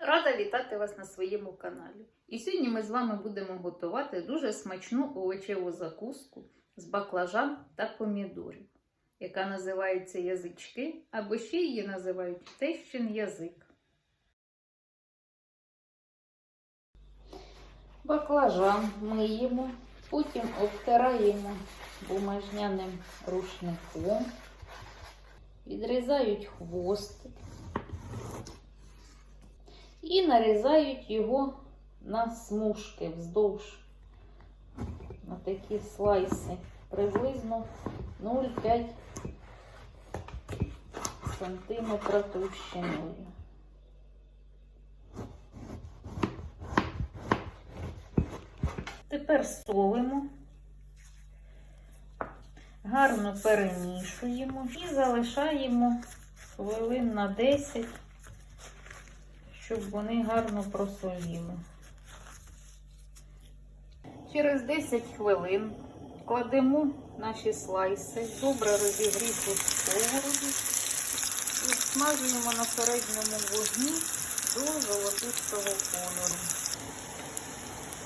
Рада вітати вас на своєму каналі. І сьогодні ми з вами будемо готувати дуже смачну овочеву закуску з баклажан та помідорів, яка називається язички, або ще її називають тещин язик. Баклажан миємо, потім обтираємо бумажняним рушником, відрізають хвостик і нарізають його на смужки вздовж на такі слайси приблизно 0,5 сантиметра товщиною. Тепер солимо, гарно перемішуємо і залишаємо хвилин на 10 щоб вони гарно просоліли. Через 10 хвилин кладемо наші слайси, добре розігріту сковороду і смажуємо на середньому вогні до золотистого кольору.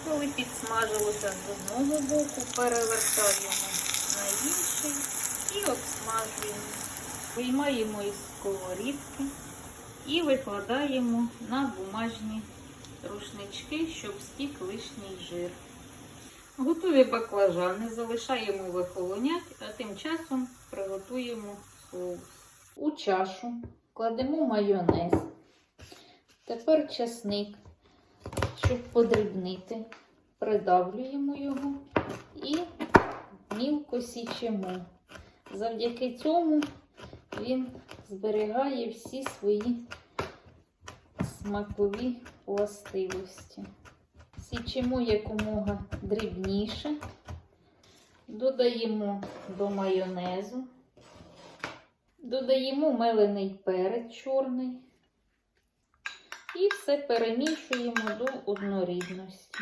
Коли підсмажилося з одного боку, перевертаємо на інший і обсмажуємо. Виймаємо із сковорідки і викладаємо на бумажні рушнички, щоб стік лишній жир. Готові баклажани залишаємо вихолонять, а тим часом приготуємо соус. У чашу кладемо майонез. Тепер часник, щоб подрібнити, придавлюємо його і мілко січемо. Завдяки цьому він зберігає всі свої смакові властивості. Січимо якомога дрібніше, додаємо до майонезу, додаємо мелений перець чорний і все перемішуємо до однорідності.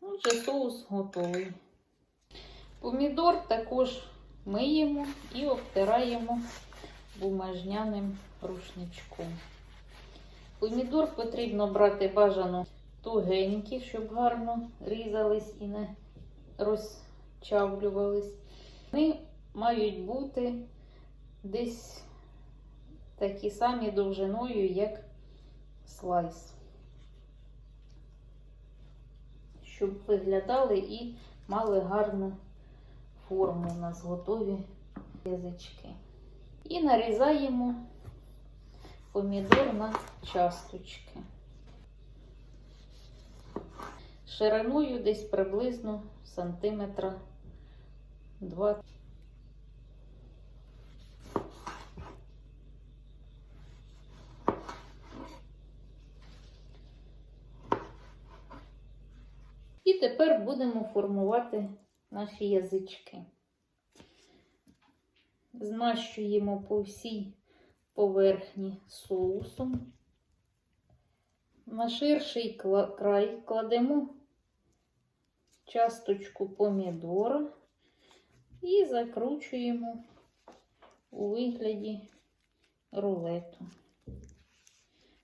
Отже, соус готовий. Помідор також миємо і обтираємо бумажняним рушничком. Помідор потрібно брати бажано тугенькі, щоб гарно різались і не розчавлювались. Вони мають бути десь такі самі довжиною, як слайс, щоб виглядали і мали гарну форму. У нас готові язички. І нарізаємо помідор на часточки. Шириною десь приблизно сантиметра 2. І тепер будемо формувати наші язички. Змащуємо по всій поверхні соусом. На ширший край кладемо часточку помідора і закручуємо у вигляді рулету.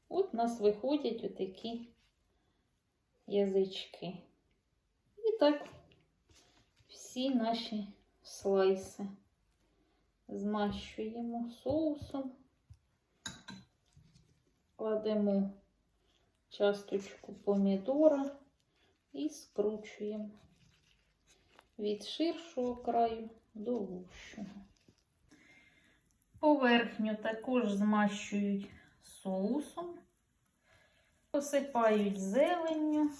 От у нас виходять отакі язички. І так всі наші слайси змащуємо соусом, кладемо часточку помідора і скручуємо від ширшого краю до вущого. Поверхню також змащують соусом, посипають зеленню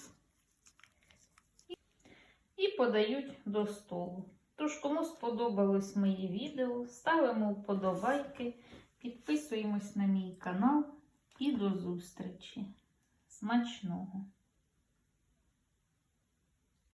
і подають до столу. Тож, кому сподобалось моє відео, ставимо вподобайки, підписуємось на мій канал і до зустрічі! Смачного!